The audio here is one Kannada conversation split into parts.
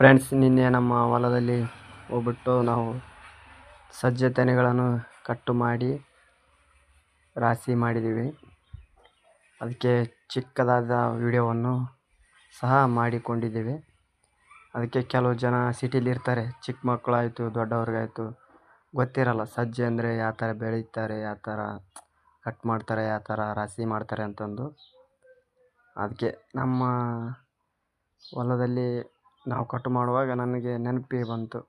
ಫ್ರೆಂಡ್ಸ್ ನಿನ್ನೆ ನಮ್ಮ ಹೊಲದಲ್ಲಿ ಹೋಗ್ಬಿಟ್ಟು ನಾವು ಸಜ್ಜೆ ತೆನೆಗಳನ್ನು ಕಟ್ಟು ಮಾಡಿ ರಾಶಿ ಮಾಡಿದ್ದೀವಿ. ಅದಕ್ಕೆ ಚಿಕ್ಕದಾದ ವಿಡಿಯೋವನ್ನು ಸಹ ಮಾಡಿಕೊಂಡಿದ್ದೀವಿ. ಅದಕ್ಕೆ ಕೆಲವು ಜನ ಸಿಟಿಲಿರ್ತಾರೆ ಚಿಕ್ಕ ಮಕ್ಕಳಾಯಿತು, ದೊಡ್ಡವ್ರಿಗಾಯಿತು. ಗೊತ್ತಿರಲ್ಲ ಸಜ್ಜೆ ಅಂದರೆ ಯಾವ ಥರ ಬೆಳೀತಾರೆ, ಯಾವ ಥರ ಕಟ್ ಮಾಡ್ತಾರೆ, ಯಾವ ಥರ ರಾಶಿ ಮಾಡ್ತಾರೆ ಅಂತಂದು. ಅದಕ್ಕೆ ನಮ್ಮ ಹೊಲದಲ್ಲಿ ನಾವು ಕಟ್ ಮಾಡುವಾಗ ನನಗೆ ನೆನಪಿಗೆ ಬಂತು.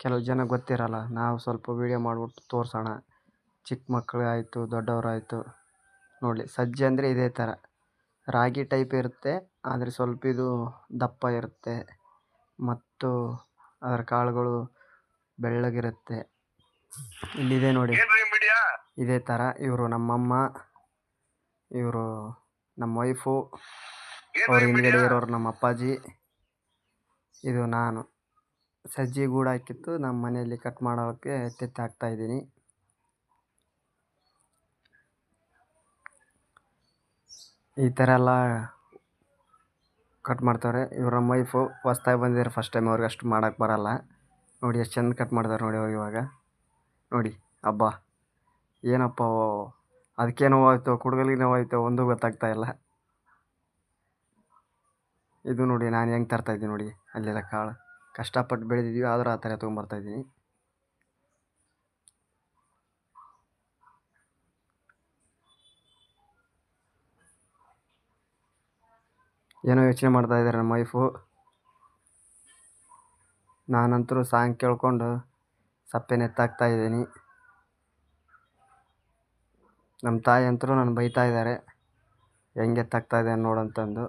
ಕೆಲವು ಜನ ಗೊತ್ತಿರಲ್ಲ ನಾವು ಸ್ವಲ್ಪ ವೀಡಿಯೋ ಮಾಡಿಬಿಟ್ಟು ತೋರಿಸೋಣ. ಚಿಕ್ಕ ಮಕ್ಕಳಾಯಿತು ದೊಡ್ಡವರಾಯಿತು ನೋಡಲಿ ಸಜ್ಜೆ ಅಂದರೆ ಇದೇ ಥರ ರಾಗಿ ಟೈಪ್ ಇರುತ್ತೆ ಆದರೆ ಸ್ವಲ್ಪ ಇದು ದಪ್ಪ ಇರುತ್ತೆ. ಮತ್ತು ಅದರ ಕಾಳುಗಳು ಬೆಳ್ಳಗಿರುತ್ತೆ. ಇಲ್ಲಿದೆ ನೋಡಿ. ಇದೇ ಥರ ಇವರು ನಮ್ಮಮ್ಮ ಇವರು ನಮ್ಮ ವೈಫು ಅವ್ರ ಹಿಂದ್ಗಡೆ ಇರೋರು ನಮ್ಮ ಅಪ್ಪಾಜಿ. ಇದು ನಾನು. ಸಜ್ಜಿ ಗೂಡು ಹಾಕಿತ್ತು. ನಮ್ಮ ಮನೆಯಲ್ಲಿ ಕಟ್ ಮಾಡೋಕ್ಕೆ ಎತ್ತೆತ್ತಿ ಹಾಕ್ತಾಯಿದ್ದೀನಿ ಈ ಥರ ಎಲ್ಲ ಕಟ್ ಮಾಡ್ತಾರೆ ಇವ್ರ ನಮ್ಮ ವೈಫು ಹೊಸ್ದಾಗಿ ಬಂದಿದ್ದಾರೆ ಫಸ್ಟ್ ಟೈಮ್ ಅವ್ರಿಗೆ ಅಷ್ಟು ಮಾಡೋಕ್ಕೆ ಬರಲ್ಲ. ನೋಡಿ ಎಷ್ಟು ಚೆಂದ ಕಟ್ ಮಾಡ್ತಾರೆ ನೋಡಿ ಅವ್ರು ಇವಾಗ. ನೋಡಿ, ಹಬ್ಬ. ಏನಪ್ಪ ಅದಕ್ಕೆ ನೋವಾಯ್ತು, ಕುಡ್ಗಲಿಗೆ ನೋವಾಯ್ತು, ಒಂದು ಗೊತ್ತಾಗ್ತಾ ಇಲ್ಲ. ಇದು ನೋಡಿ, ನಾನು ಹೆಂಗೆ ತರ್ತಾಯಿದ್ದೀನಿ ನೋಡಿ, ಅಲ್ಲೆಲ್ಲ ಕಾಳು. ಕಷ್ಟಪಟ್ಟು ಬೆಳೆದಿದ್ದೀವಿ, ಆದರೂ ಆ ಥರ ತೊಗೊಂಬರ್ತಾಯಿದ್ದೀನಿ ಏನೋ ಯೋಚನೆ ಮಾಡ್ತಾ ಇದ್ದಾರೆ ನಮ್ಮ ವೈಫು ನಾನಂತರೂ ಸಾಂಗ್ ಕೇಳ್ಕೊಂಡು ಸಪ್ಪೆ ನೆತ್ತಾಗ್ತಾ ಇದ್ದೀನಿ. ನಮ್ಮ ತಾಯಿ ಅಂತರೂ ನಾನು ಬೈತಾ ಇದ್ದಾರೆ. ಹೆಂಗೆ ತಾಕ್ತಾಯಿದ್ದೆ ಇದೆ ನೋಡಂತಂದು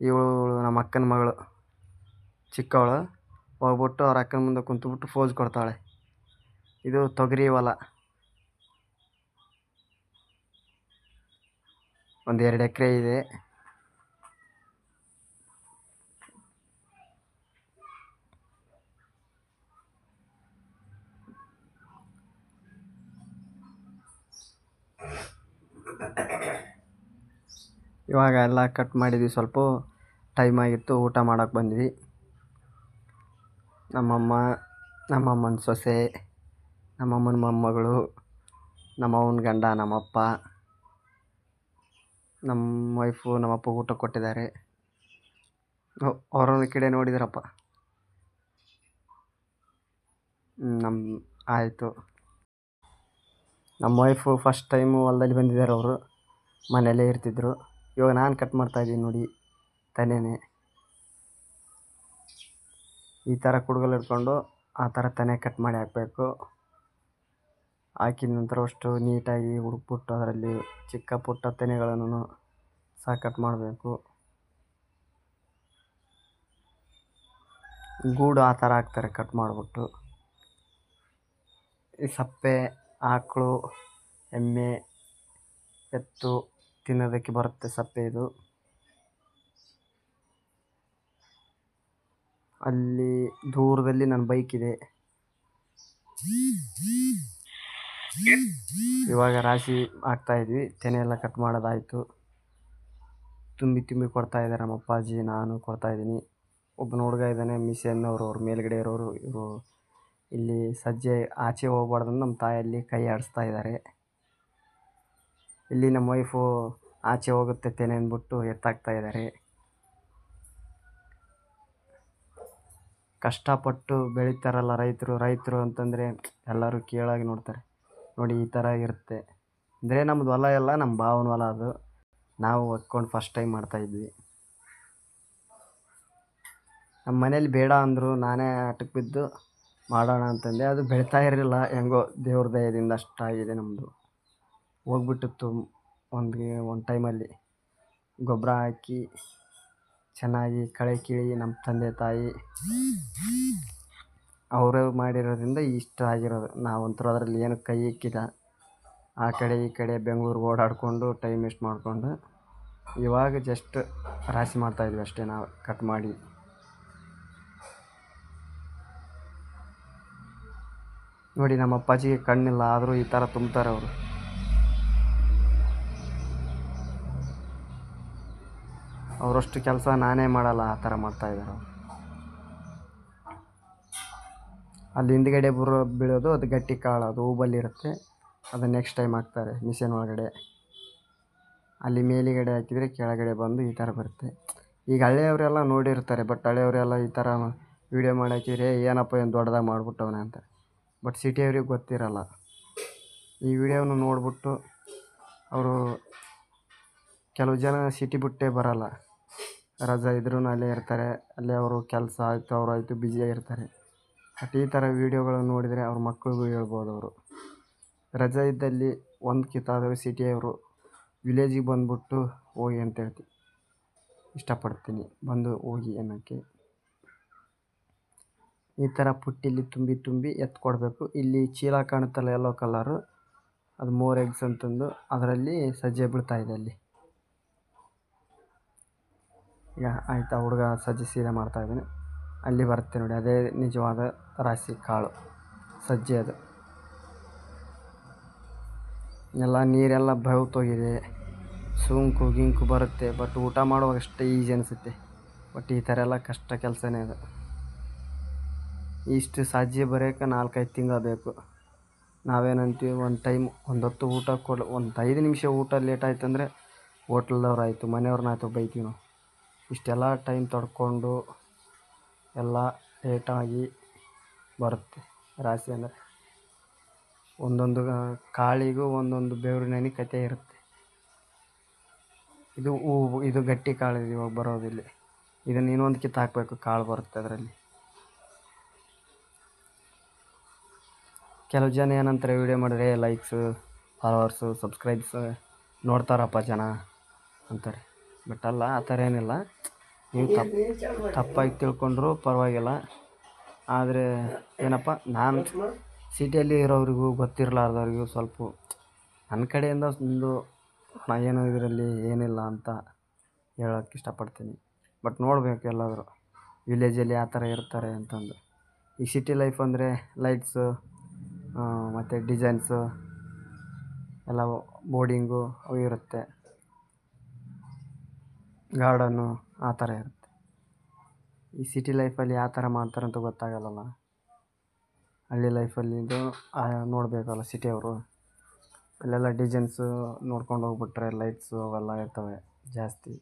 ಇವಳು ನಮ್ಮ ಅಕ್ಕನ ಮಗಳು. ಚಿಕ್ಕವಳು. ಹೋಗ್ಬಿಟ್ಟು ಅವ್ರ ಅಕ್ಕನ ಮುಂದೆ ಕುಂತುಬಿಟ್ಟು ಫೋಸ್ ಕೊಡ್ತಾಳೆ. ಇದು ತೊಗರಿ ಹೊಲ. ಒಂದು ಎರಡು ಎಕರೆ ಇದೆ. ಇವಾಗ ಎಲ್ಲ ಕಟ್ ಮಾಡಿದ್ವಿ. ಸ್ವಲ್ಪ ಟೈಮ್ ಆಗಿತ್ತು. ಊಟ ಮಾಡೋಕೆ ಬಂದ್ವಿ. ನಮ್ಮಮ್ಮ, ನಮ್ಮಮ್ಮನ ಸೊಸೆ, ನಮ್ಮಮ್ಮನ ಮೊಮ್ಮಗಳು, ನಮ್ಮವ್ವನ ಗಂಡ, ನಮ್ಮಪ್ಪ ನಮ್ಮ ವೈಫು ನಮ್ಮಪ್ಪ ಊಟ ಕೊಟ್ಟಿದ್ದಾರೆ. ಅವರೊಂದು ಕಡೆ ನೋಡಿದ್ರಪ್ಪ? ನಮ್ಮ ಆಯಿತು. ನಮ್ಮ ವೈಫು ಫಸ್ಟ್ ಟೈಮು ಹೊಲ್ದಲ್ಲಿ ಬಂದಿದ್ದಾರೆ ಅವರು. ಮನೆಯಲ್ಲೇ ಇರ್ತಿದ್ರು. ಇವಾಗ ನಾನು ಕಟ್ ಮಾಡ್ತಾಯಿದ್ದೀನಿ ನೋಡಿ ತೆನೆನೇ ಈ ಥರ ಕುಡ್ಗಲ್ ಹಿಡ್ಕೊಂಡು ಆ ಥರ ತನೆ ಕಟ್ ಮಾಡಿ ಹಾಕಬೇಕು. ಹಾಕಿದ ನಂತರ ಅಷ್ಟು ನೀಟಾಗಿ ಹುಡುಕ್ಬಿಟ್ಟು ಅದರಲ್ಲಿ ಚಿಕ್ಕ ಪುಟ್ಟ ತೆನೆಗಳನ್ನು ಸಹ ಕಟ್ ಮಾಡಬೇಕು. ಗೂಡು ಆ ಥರ ಹಾಕ್ತಾರೆ ಕಟ್ ಮಾಡಿಬಿಟ್ಟು. ಈ ಸಪ್ಪೆ, ಆಕಳು, ಎಮ್ಮೆ, ಎತ್ತು ತಿನ್ನೋದಕ್ಕೆ ಬರುತ್ತೆ ಸಪ್ಪೆ ಇದು. ಅಲ್ಲಿ ದೂರದಲ್ಲಿ ನನ್ನ ಬೈಕ್ ಇದೆ. ಇವಾಗ ರಾಶಿ ಹಾಕ್ತಾ ಇದ್ವಿ. ತೆನೆ ಎಲ್ಲ ಕಟ್ ಮಾಡೋದಾಯಿತು. ತುಂಬಿ ತುಂಬಿ ಕೊಡ್ತಾ ಇದ್ದಾರೆ ನಮ್ಮ ಅಪ್ಪಾಜಿ, ನಾನು ಕೊಡ್ತಾ ಇದ್ದೀನಿ. ಒಬ್ಬ ಹುಡುಗ ಇದ್ದಾನೆ ಮಿಷನ್ ಅವರು ಅವ್ರ ಮೇಲ್ಗಡೆ ಇರೋರು, ಇವರು ಇಲ್ಲಿ ಸಜ್ಜೆ ಆಚೆ ಹೋಗ್ಬಾರ್ದು ನಮ್ಮ ತಾಯಲ್ಲಿ ಕೈ ಆಡಿಸ್ತಾ ಇದ್ದಾರೆ. ಇಲ್ಲಿ ನಮ್ಮ ವೈಫು ಆಚೆ ಹೋಗುತ್ತೆ ತೇನೆ ಅಂದ್ಬಿಟ್ಟು ಎತ್ತಾಕ್ತಾ ಇದ್ದಾರೆ. ಕಷ್ಟಪಟ್ಟು ಬೆಳೀತಾರಲ್ಲ ರೈತರು ರೈತರು ಅಂತಂದರೆ ಎಲ್ಲರೂ ಕೀಳಾಗಿ ನೋಡ್ತಾರೆ. ನೋಡಿ, ಈ ಥರ ಇರುತ್ತೆ. ಅಂದರೆ ನಮ್ಮದು ಹೊಲ ಎಲ್ಲ, ನಮ್ಮ ಭಾವನ ಹೊಲ ಅದು. ನಾವು ಹೊತ್ಕೊಂಡು ಫಸ್ಟ್ ಟೈಮ್ ಮಾಡ್ತಾಯಿದ್ವಿ ನಮ್ಮ ಮನೇಲಿ ಬೇಡ ಅಂದರು ನಾನೇ ಆಟಕ್ಕೆ ಬಿದ್ದು ಮಾಡೋಣ ಅಂತಂದೆ. ಅದು ಬೆಳೀತಾ ಇರಲಿಲ್ಲ. ಹೆಂಗೋ ದೇವ್ರ ದಯದಿಂದ ಅಷ್ಟಾಗಿದೆ ನಮ್ಮದು ಹೋಗ್ಬಿಟ್ಟಿತ್ತು ಒಂದು ಒಂದು ಟೈಮಲ್ಲಿ ಗೊಬ್ಬರ ಹಾಕಿ, ಚೆನ್ನಾಗಿ ಕಳೆ ಕೀಳಿ ನಮ್ಮ ತಂದೆ, ತಾಯಿ ಅವರು ಮಾಡಿರೋದ್ರಿಂದ ಇಷ್ಟ ಆಗಿರೋದು. ನಾವಂತೂ ಅದರಲ್ಲಿ ಏನು ಕೈ ಇಕ್ಕಿಲ್ಲ ಆ ಕಡೆ ಈ ಕಡೆ ಬೆಂಗ್ಳೂರಿಗೆ ಓಡಾಡಿಕೊಂಡು ಟೈಮ್ ವೇಸ್ಟ್ ಮಾಡಿಕೊಂಡು ಇವಾಗ ಜಸ್ಟ್ ರಾಶಿ ಮಾಡ್ತಾಯಿದ್ವಿ ಅಷ್ಟೇ ನಾವು ಕಟ್ ಮಾಡಿ. ನೋಡಿ, ನಮ್ಮ ಅಪ್ಪಾಜಿಗೆ ಕಣ್ಣಿಲ್ಲ, ಆದರೂ ಈ ಥರ ತುಂಬ್ತಾರೆ ಅವರು. ಅವರಷ್ಟು ಕೆಲಸ ನಾನೇ ಮಾಡಲ್ಲ, ಆ ಥರ ಮಾಡ್ತಾಯಿದ್ದಾರೆ ಅಲ್ಲಿ ಹಿಂದ್ಗಡೆ ಬರೋ ಬೀಳೋದು, ಅದು ಗಟ್ಟಿ ಕಾಳು, ಅದು ಹೂಬಲ್ಲಿರುತ್ತೆ ಅದು ನೆಕ್ಸ್ಟ್ ಟೈಮ್ ಹಾಕ್ತಾರೆ, ಮಿಷನ್ ಒಳಗಡೆ. ಅಲ್ಲಿ ಮೇಲುಗಡೆ ಹಾಕಿದರೆ ಕೆಳಗಡೆ ಬಂದು ಈ ಥರ ಬರುತ್ತೆ. ಈಗ ಹಳೆಯವರೆಲ್ಲ ನೋಡಿರ್ತಾರೆ ಬಟ್ ಹಳೆಯವರೆಲ್ಲ ಈ ಥರ ವೀಡಿಯೋ ಮಾಡಾಕಿದ್ರೆ ಏನಪ್ಪ ಏನು ದೊಡ್ಡದಾಗಿ ಮಾಡಿಬಿಟ್ಟವನೆ ಅಂತ. ಬಟ್ ಸಿಟಿಯವ್ರಿಗೆ ಗೊತ್ತಿರಲ್ಲ. ಈ ವಿಡಿಯೋನ ನೋಡಿಬಿಟ್ಟು, ಅವರು ಕೆಲವು ಜನ ಸಿಟಿ ಬಿಟ್ಟೇ ಬರಲ್ಲ. ರಜಾ ಇದ್ರೂ ಅಲ್ಲೇ ಇರ್ತಾರೆ. ಅಲ್ಲೇ ಅವರು ಕೆಲಸ ಆಯಿತು, ಅವ್ರು ಆಯಿತು ಬ್ಯುಸಿಯಾಗಿರ್ತಾರೆ ಬಟ್ ಈ ಥರ ವೀಡಿಯೋಗಳನ್ನು ನೋಡಿದರೆ ಅವ್ರ ಮಕ್ಳಿಗೂ ಹೇಳ್ಬೋದು ಅವರು. ರಜಾ ಇದ್ದಲ್ಲಿ ಒಂದು ಕಿತ್ತಾದರೂ ಸಿಟಿಯವರು ವಿಲೇಜಿಗೆ ಬಂದುಬಿಟ್ಟು ಹೋಗಿ ಅಂತ ಹೇಳ್ತೀನಿ ಇಷ್ಟಪಡ್ತೀನಿ. ಬಂದು ಹೋಗಿ ಅನ್ನೋಕ್ಕೆ ಈ ಥರ ಪುಟ್ಟಿಲಿ ತುಂಬಿ ತುಂಬಿ ಎತ್ಕೊಡ್ಬೇಕು ಇಲ್ಲಿ ಚೀಲ ಕಾಣುತ್ತಲ್ಲ ಎಲ್ಲೋ ಕಲರು ಅದು ಮೋರ್ ಎಗ್ಸ್ ಅಂತಂದು. ಅದರಲ್ಲಿ ಸಜ್ಜೆ ಬೀಳ್ತಾ ಇದೆ ಅಲ್ಲಿ. ಈಗ ಆಯಿತಾ, ಹುಡುಗ ಸಜ್ಜೆ ಸೀದಾ ಮಾಡ್ತಾಯಿದ್ದಾನೆ ಅಲ್ಲಿ ಬರುತ್ತೆ ನೋಡಿ, ಅದೇ ನಿಜವಾದ ರಾಶಿ ಕಾಳು, ಸಜ್ಜೆ ಅದು. ಎಲ್ಲ ನೀರೆಲ್ಲ ಬೆವ್ತೋಗಿದೆ. ಸೋಂಕು ಗಿಂಕು ಬರುತ್ತೆ ಬಟ್ ಊಟ ಮಾಡುವಾಗ ಅಷ್ಟೇ ಈಜಿ ಅನಿಸುತ್ತೆ. ಬಟ್ ಈ ಥರ ಎಲ್ಲ ಕಷ್ಟ ಕೆಲಸನೇ ಅದು. ಇಷ್ಟು ಸಜ್ಜೆ ಬರೋಕೆ ನಾಲ್ಕೈದು ತಿಂಗಳು ಬೇಕು. ನಾವೇನಂತೀವಿ, ಒಂದು ಟೈಮ್ ಒಂದು ಹೊತ್ತು ಊಟ ಕೊಡ, ಒಂದು ಐದು ನಿಮಿಷ ಊಟ ಲೇಟ್ ಆಯ್ತು ಅಂದರೆ ಹೋಟ್ಲ್ದವ್ರು ಆಯಿತು ಮನೆಯವ್ರನ್ನಾಯ್ತು ಬೈತೀವಿ ನಾವು. ಇಷ್ಟೆಲ್ಲ ಟೈಮ್ ತಡ್ಕೊಂಡು ಎಲ್ಲ ಲೇಟಾಗಿ ಬರುತ್ತೆ ರಾಶಿ ಅಂದರೆ. ಒಂದೊಂದು ಕಾಳಿಗೂ ಒಂದೊಂದು ಬೆವರು ನೆನೆ ಕತೆ ಇರುತ್ತೆ. ಇದು ಹೂವು ಇದು ಗಟ್ಟಿ ಕಾಳು ಇವಾಗ ಬರೋದಿಲ್ಲಿ. ಇದನ್ನು ಇನ್ನೊಂದು ಕಿತ್ತು ಹಾಕಬೇಕು, ಕಾಳು ಬರುತ್ತೆ ಅದರಲ್ಲಿ. ಕೆಲವು ಜನ ಏನಂತಾರೆ ವೀಡಿಯೋ ಮಾಡಿದ್ರೆ ಲೈಕ್ಸು ಫಾಲೋವರ್ಸು ಸಬ್ಸ್ಕ್ರೈಬ್ಸ್ ನೋಡ್ತಾರಪ್ಪ ಜನ ಅಂತಾರೆ. ಬಟ್ ಅಲ್ಲ, ಆ ಥರ ಏನಿಲ್ಲ. ನೀವು ತಪ್ಪು ತಪ್ಪಾಗಿ ತಿಳ್ಕೊಂಡ್ರು ಪರವಾಗಿಲ್ಲ. ಆದರೆ ಏನಪ್ಪ, ನಾನು ಸಿಟಿಯಲ್ಲಿ ಇರೋರಿಗೂ ಗೊತ್ತಿರಲಾರ್ದವ್ರಿಗೂ ಸ್ವಲ್ಪ ನನ್ನ ಕಡೆಯಿಂದ ಒಂದು ನಾ ಏನು ಇದರಲ್ಲಿ ಏನಿಲ್ಲ ಅಂತ ಹೇಳೋಕ್ಕೆ ಇಷ್ಟಪಡ್ತೀನಿ. ಬಟ್ ನೋಡಬೇಕು ಎಲ್ಲಾದರೂ. ವಿಲೇಜಲ್ಲಿ ಯಾವ ಥರ ಇರ್ತಾರೆ ಅಂತಂದು ಈ ಸಿಟಿ ಲೈಫ್ ಅಂದರೆ ಲೈಟ್ಸು ಮತ್ತು ಡಿಸೈನ್ಸು ಎಲ್ಲ ಬೋರ್ಡಿಂಗು ಅವು ಇರುತ್ತೆ. ಗಾರ್ಡನ್ನು ಆ ಥರ ಇರುತ್ತೆ. ಈ ಸಿಟಿ ಲೈಫಲ್ಲಿ ಯಾವ ಥರ ಮಾಡ್ತಾರಂತ ಗೊತ್ತಾಗಲ್ಲಲ್ಲ. ಹಳ್ಳಿ ಲೈಫಲ್ಲಿದು ನೋಡಬೇಕಲ್ಲ ಸಿಟಿಯವರು ಅಲ್ಲೆಲ್ಲ ಡಿಸೈನ್ಸು ನೋಡ್ಕೊಂಡು ಹೋಗ್ಬಿಟ್ರೆ ಲೈಟ್ಸು ಅವೆಲ್ಲ ಇರ್ತವೆ ಜಾಸ್ತಿ.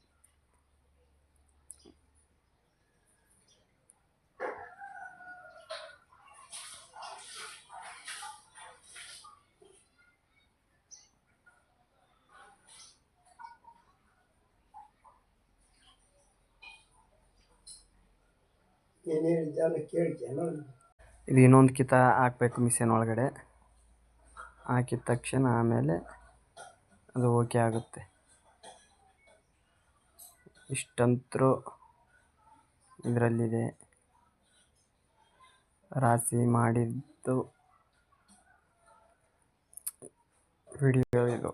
ಇದು ಇನ್ನೊಂದು ಕಿತ ಹಾಕ್ಬೇಕು ಮಿಷನ್ ಒಳಗಡೆ. ಹಾಕಿದ ತಕ್ಷಣ ಆಮೇಲೆ ಅದು ಓಕೆ ಆಗುತ್ತೆ. ಇಷ್ಟಂತರೂ ಇದರಲ್ಲಿದೆ. ರಾಶಿ ಮಾಡಿದ್ದು ವಿಡಿಯೋ ಇದು.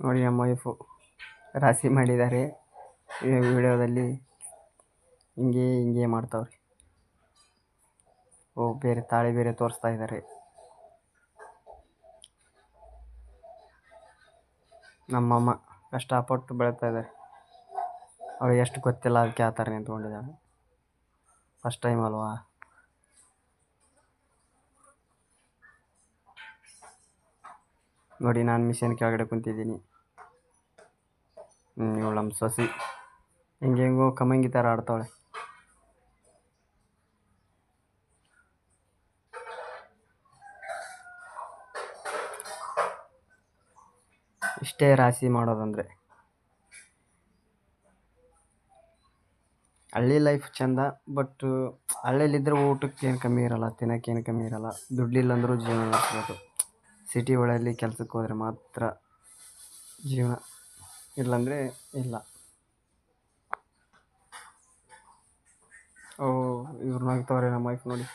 ನೋಡಿ ನಮ್ಮ ವೈಫು ರಾಶಿ ಮಾಡಿದ್ದಾರೆ. ವಿಡಿಯೋದಲ್ಲಿ ಹಿಂಗೆ ಹಿಂಗೆ ಮಾಡ್ತಾವ್ರಿ. ಓ, ಬೇರೆ ತಾಳಿ ಬೇರೆ ತೋರಿಸ್ತಾ ಇದ್ದಾರೆ. ನಮ್ಮಮ್ಮ ಕಷ್ಟಪಟ್ಟು ಬೆಳೀತಾ ಇದ್ದಾರೆ. ಅವಳಿಗೆ ಎಷ್ಟು ಗೊತ್ತಿಲ್ಲ ಅದಕ್ಕೆ ಆ ಥರ ಫಸ್ಟ್ ಟೈಮ್ ಅಲ್ವಾ? ನೋಡಿ, ನಾನು ಮಿಷನ್ ಕೆಳಗಡೆ ಕುಂತಿದ್ದೀನಿ. ಇವಳು ನಮ್ಮ ಸೊಸಿ. ಹೆಂಗೆ ಹೆಂಗೋ ಕಮ್ಮಂಗಿ ಥರ ಆಡ್ತಾಳೆ ಇಷ್ಟೇ ರಾಶಿ ಮಾಡೋದಂದರೆ. ಹಳ್ಳಿ ಲೈಫ್ ಚೆಂದ ಬಟ್ ಹಳ್ಳಿಲಿದ್ದರೆ ಊಟಕ್ಕೆ ಏನು ಕಮ್ಮಿ ಇರಲ್ಲ ತಿನ್ನೋಕ್ಕೇನು ಕಮ್ಮಿ ಇರಲ್ಲ. ದುಡ್ಡಿಲ್ಲ ಅಂದರೂ ಜೀವನ ನಡೆಸ್ಬೋದು. ಸಿಟಿ ಒಳಗೆ ಕೆಲಸಕ್ಕೆ ಹೋದರೆ ಮಾತ್ರ ಜೀವನ. ಇಲ್ಲಾಂದರೆ ಇಲ್ಲ. ಓ ಇವ್ರು ನಗ್ತವ್ರೆ ನಮ್ಮ ವೈಫ್ ನೋಡಿ.